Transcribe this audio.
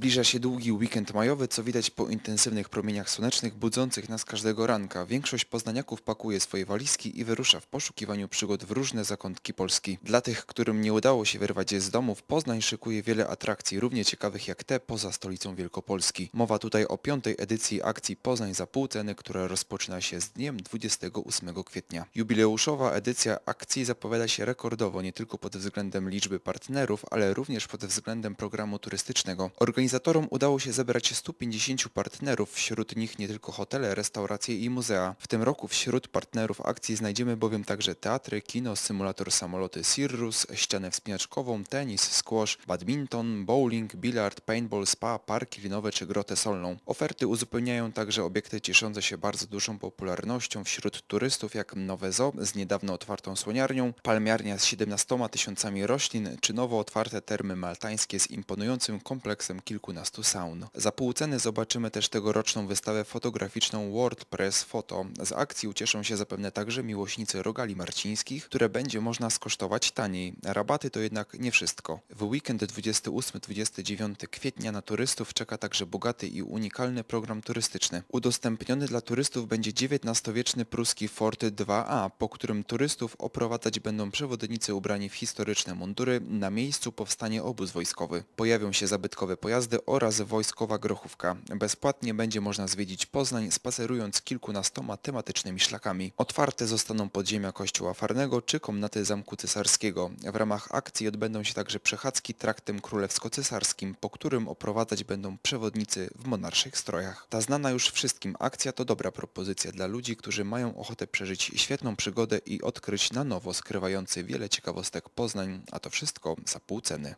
Zbliża się długi weekend majowy, co widać po intensywnych promieniach słonecznych budzących nas każdego ranka. Większość poznaniaków pakuje swoje walizki i wyrusza w poszukiwaniu przygód w różne zakątki Polski. Dla tych, którym nie udało się wyrwać z domów, Poznań szykuje wiele atrakcji równie ciekawych jak te poza stolicą Wielkopolski. Mowa tutaj o piątej edycji akcji Poznań za pół ceny, która rozpoczyna się z dniem 28 kwietnia. Jubileuszowa edycja akcji zapowiada się rekordowo nie tylko pod względem liczby partnerów, ale również pod względem programu turystycznego. Organizatorom udało się zebrać 150 partnerów, wśród nich nie tylko hotele, restauracje i muzea. W tym roku wśród partnerów akcji znajdziemy bowiem także teatry, kino, symulator samoloty Cirrus, ścianę wspinaczkową, tenis, squash, badminton, bowling, bilard, paintball, spa, parki linowe czy grotę solną. Oferty uzupełniają także obiekty cieszące się bardzo dużą popularnością wśród turystów jak Nowe Zoo z niedawno otwartą słoniarnią, palmiarnia z 17 tysiącami roślin czy nowo otwarte termy maltańskie z imponującym kompleksem kilkunastu saun. Za pół ceny zobaczymy też tegoroczną wystawę fotograficzną WordPress Photo. Z akcji ucieszą się zapewne także miłośnicy rogali marcińskich, które będzie można skosztować taniej. Rabaty to jednak nie wszystko. W weekend 28-29 kwietnia na turystów czeka także bogaty i unikalny program turystyczny. Udostępniony dla turystów będzie XIX-wieczny pruski Fort 2A, po którym turystów oprowadzać będą przewodnicy ubrani w historyczne mundury. Na miejscu powstanie obóz wojskowy. Pojawią się zabytkowe oraz wojskowa grochówka. Bezpłatnie będzie można zwiedzić Poznań spacerując kilkunastoma tematycznymi szlakami. Otwarte zostaną podziemia kościoła Farnego czy komnaty Zamku Cesarskiego. W ramach akcji odbędą się także przechadzki traktem królewsko-cesarskim, po którym oprowadzać będą przewodnicy w monarszych strojach. Ta znana już wszystkim akcja to dobra propozycja dla ludzi, którzy mają ochotę przeżyć świetną przygodę i odkryć na nowo skrywający wiele ciekawostek Poznań, a to wszystko za pół ceny.